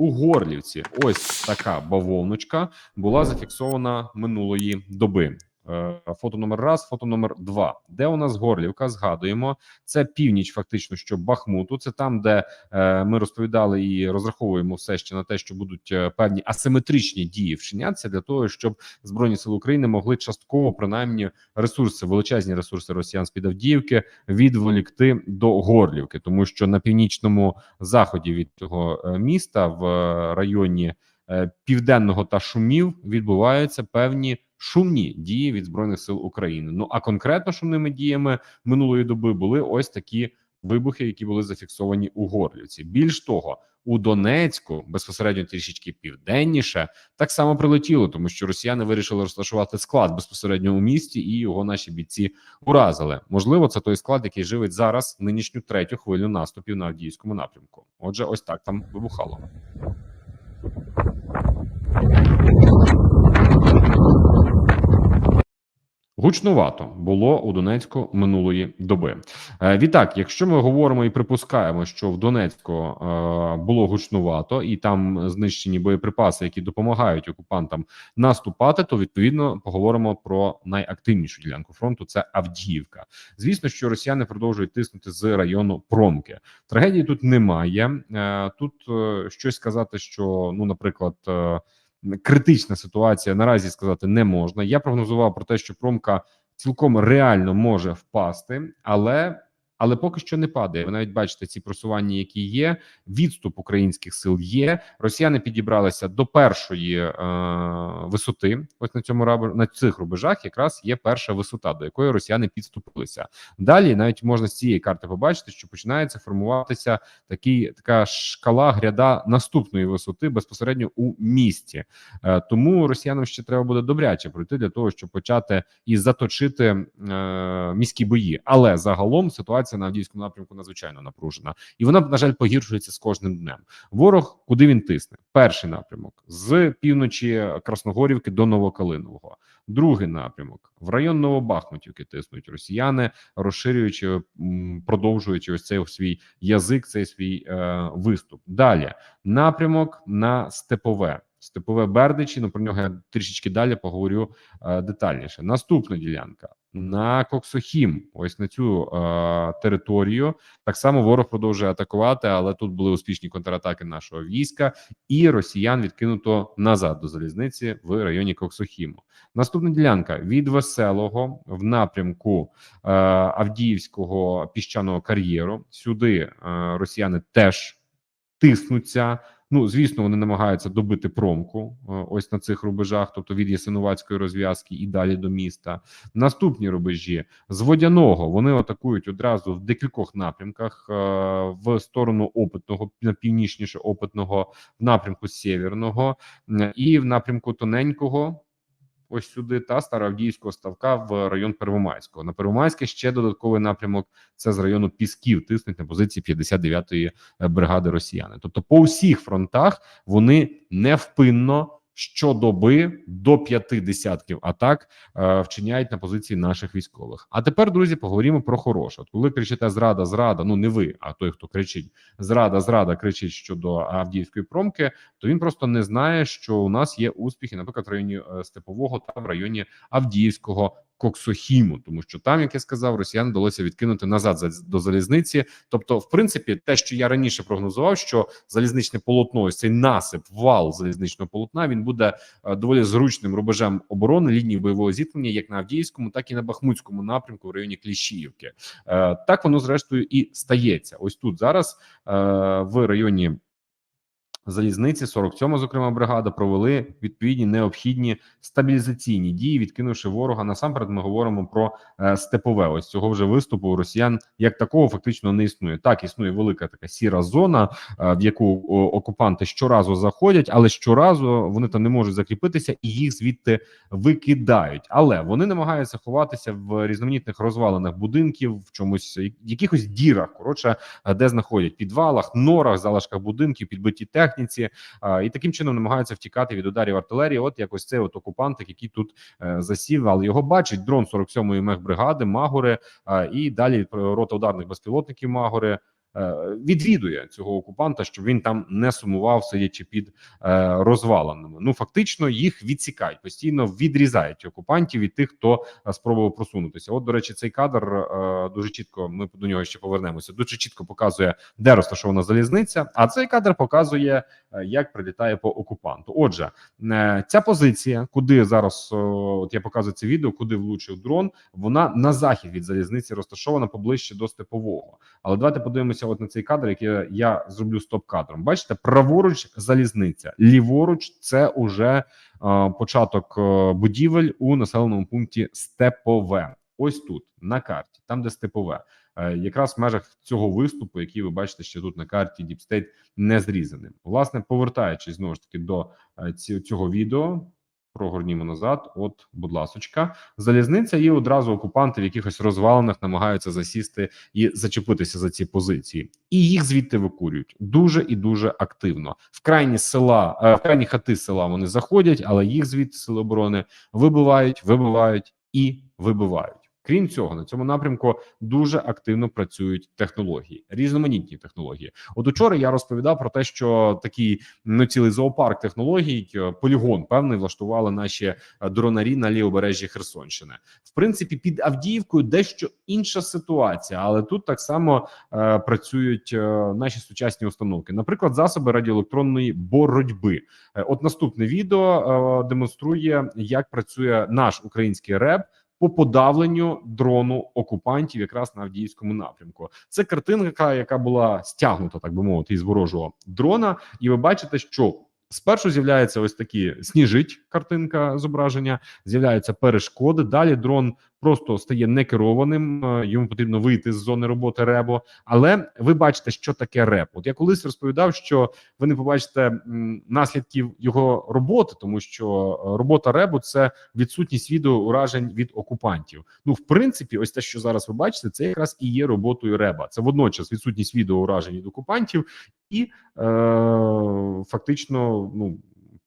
У Горлівці ось така бавовночка була зафіксована минулої доби. Е, Фото номер раз, фото номер два. Де у нас Горлівка? Згадуємо, це північ, фактично, що Бахмуту. Це там, де е, ми розповідали і розраховуємо все ще на те, що будуть е, певні асиметричні дії вчинятися для того, щоб збройні сили України могли частково принаймні ресурси, величезні ресурси росіян з під Авдіївки відволікти до Горлівки, тому що на північному заході від цього міста в районі південного та шумів відбуваються певні шумні дії від збройних сил України. Ну а конкретно шумними діями минулої доби були ось такі вибухи, які були зафіксовані у Горлівці. Більш того. У Донецьку безпосередньо трішечки південніше так само прилетіло, тому що росіяни вирішили розташувати склад безпосередньо у місті, і його наші бійці уразили. Можливо, це той склад, який живить зараз нинішню третю хвилю наступів на Авдіївському напрямку. Отже, ось так там вибухало. Гучнувато було у Донецьку минулої доби. Е, відтак, якщо ми говоримо і припускаємо, що в Донецьку е, було гучнувато і там знищені боєприпаси, які допомагають окупантам наступати, то відповідно поговоримо про найактивнішу ділянку фронту. Це Авдіївка. Звісно, що росіяни продовжують тиснути з району Промки. Трагедії тут немає. Е, тут щось сказати, що ну, наприклад. Критична ситуація наразі сказати не можна. Я прогнозував про те, що промка цілком реально може впасти, але але поки що не падає. Ви навіть бачите ці просування, які є. Відступ українських сил є. Росіяни підібралися до першої е, висоти. Ось на цьому раб- на цих рубежах якраз є перша висота, до якої росіяни підступилися. Далі навіть можна з цієї карти побачити, що починається формуватися такий така шкала гряда наступної висоти безпосередньо у місті. Е, Тому росіянам ще треба буде добряче пройти для того, щоб почати і заточити е, міські бої. Але загалом ситуація на Авдіївському напрямку надзвичайно напружена, і вона на жаль погіршується з кожним днем. Ворог куди він тисне? Перший напрямок з півночі Красногорівки до Новокалинового. Другий напрямок в район Новобахмутівки тиснуть росіяни, розширюючи, продовжуючи ось цей свій язик, цей свій е, виступ. Далі напрямок на степове. Степове Бердичі, ну про нього я трішечки далі поговорю е, детальніше. Наступна ділянка на Коксохім. Ось на цю е, територію так само ворог продовжує атакувати, але тут були успішні контратаки нашого війська, і росіян відкинуто назад до залізниці в районі Коксохіму. Наступна ділянка від веселого в напрямку е, Авдіївського піщаного кар'єру. Сюди е, росіяни теж тиснуться. Ну, звісно, вони намагаються добити промку е, ось на цих рубежах, тобто від Ясинуватської розв'язки і далі до міста. Наступні рубежі з водяного вони атакують одразу в декількох напрямках е, в сторону опитного, на північніше опитного, в напрямку сєвєрного і в напрямку тоненького. Ось сюди та Староавдіївського ставка в район Первомайського. На Первомайське ще додатковий напрямок. Це з району Пісків тиснуть на позиції 59-ї бригади Росіяни. Тобто, по всіх фронтах вони невпинно щодоби до п'яти десятків атак е, вчиняють на позиції наших військових. А тепер, друзі, поговоримо про хороше. От коли кричите зрада, зрада, ну не ви, а той, хто кричить зрада, зрада, кричить щодо Авдіївської промки, то він просто не знає, що у нас є успіхи, наприклад, в районі е, Степового та в районі Авдіївського. Коксохіму, тому що там, як я сказав, росіян вдалося відкинути назад за- до залізниці. Тобто, в принципі, те, що я раніше прогнозував, що залізничне полотно, ось цей насип, вал залізничного полотна, він буде е, доволі зручним рубежем оборони лінії бойового зіткнення, як на Авдіївському, так і на Бахмутському напрямку в районі Кліщіївки. Е, Так воно зрештою і стається. Ось тут зараз е, в районі. Залізниці 47 зокрема бригада провели відповідні необхідні стабілізаційні дії, відкинувши ворога. Насамперед, ми говоримо про е, степове. Ось цього вже виступу росіян як такого фактично не існує. Так існує велика така сіра зона, е, в яку окупанти щоразу заходять, але щоразу вони там не можуть закріпитися і їх звідти викидають. Але вони намагаються ховатися в різноманітних розвалинах будинків, в чомусь якихось дірах, коротше, е, де знаходять підвалах, норах, залишках будинків, підбитій техніці, а, і таким чином намагаються втікати від ударів артилерії. От якось цей от окупантик, який тут е, засів, але його бачить дрон 47-ї мехбригади, Магори, і далі рота ударних безпілотників Магори. Е, відвідує цього окупанта, щоб він там не сумував, сидячи під е, розвалинами. Ну фактично їх відсікають постійно відрізають окупантів від тих, хто е, спробував просунутися. От, до речі, цей кадр дуже чітко. Ми до нього ще повернемося. Дуже чітко показує, де розташована залізниця. А цей кадр показує, як прилітає по окупанту. Отже, ця позиція, куди зараз от я показую це відео, куди влучив дрон, вона на захід від залізниці розташована поближче до степового. Але давайте подивимося, от на цей кадр, який я, я зроблю стоп-кадром. Бачите, праворуч залізниця, ліворуч це уже е, початок е, будівель у населеному пункті Степове. Ось тут на карті, там де степове, Е, якраз в межах цього виступу, який ви бачите ще тут на карті State, не зрізаним. Власне, повертаючись знову ж таки до е, цього відео. Прогорнімо назад. От, будь ласочка, залізниця і одразу окупанти в якихось розвалинах намагаються засісти і зачепитися за ці позиції, і їх звідти викурюють дуже і дуже активно. В крайні села, е, в крайні хати села вони заходять, але їх звідти сили оборони вибивають, вибивають і вибивають. Крім цього, на цьому напрямку дуже активно працюють технології, різноманітні технології. От учора я розповідав про те, що такий ну цілий зоопарк технологій, е, полігон певний влаштували наші е, дронарі на лівобережжі Херсонщини. В принципі, під Авдіївкою дещо інша ситуація, але тут так само е, працюють е, наші сучасні установки, наприклад, засоби радіоелектронної боротьби. Е, От наступне відео е, демонструє, як працює наш український РЕБ по подавленню дрону окупантів, якраз на Авдіївському напрямку. Це картинка, яка була стягнута, так би мовити, із ворожого дрона, і ви бачите, що. Спершу з'являється ось такі сніжить картинка зображення, з'являються перешкоди. Далі дрон просто стає некерованим. е, Йому потрібно вийти з зони роботи ребо. Але ви бачите, що таке реп. От я колись розповідав, що ви не побачите наслідків його роботи, тому що е, робота ребу це відсутність відеоуражень від окупантів. Ну, в принципі, ось те, що зараз ви бачите, це якраз і є роботою реба. Це водночас відсутність відеоуражень від окупантів і е, фактично ну.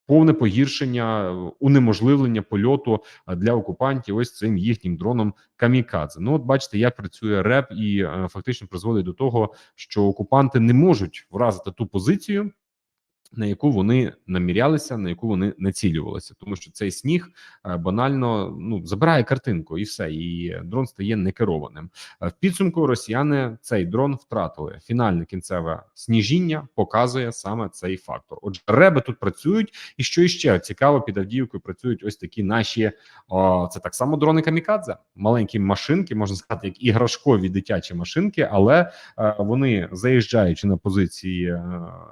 Повне погіршення, унеможливлення польоту е, для окупантів ось цим їхнім дроном камікадзе. Ну, от бачите, як працює РЕП, і е, фактично призводить до того, що окупанти не можуть вразити ту позицію, на яку вони намірялися, на яку вони націлювалися, тому що цей сніг е, банально ну забирає картинку, і все, і дрон стає некерованим. Е, В підсумку росіяни цей дрон втратили. Фінальне кінцеве сніжіння показує саме цей фактор. Отже, реби тут працюють, і що іще цікаво, під Авдіївкою працюють ось такі наші. О, це так само дрони камікадзе, маленькі машинки, можна сказати, як іграшкові дитячі машинки, але е, вони заїжджаючи на позиції е,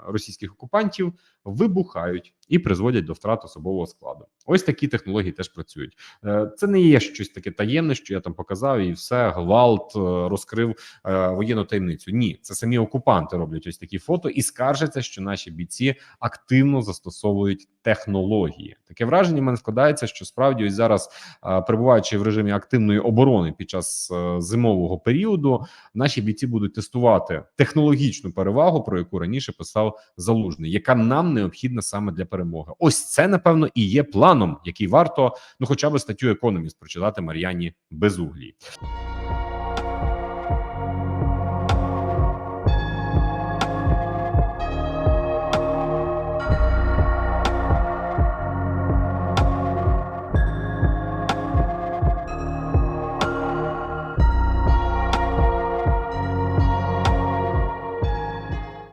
російських окупантів, вибухають і призводять до втрат особового складу. Ось такі технології теж працюють. Е, Це не є щось таке таємне, що я там показав, і все гвалт е, розкрив е, воєнну таємницю. Ні, це самі окупанти роблять ось такі фото і скаржаться, що наші бійці активно застосовують технології. Таке враження в мене складається, що справді ось зараз, перебуваючи в режимі активної оборони під час зимового періоду, наші бійці будуть тестувати технологічну перевагу, про яку раніше писав Залужний, яка нам необхідна саме для перемоги. Ось це напевно і є планом, який варто ну, хоча б статтю Економіст прочитати Мар'яні Безуглій.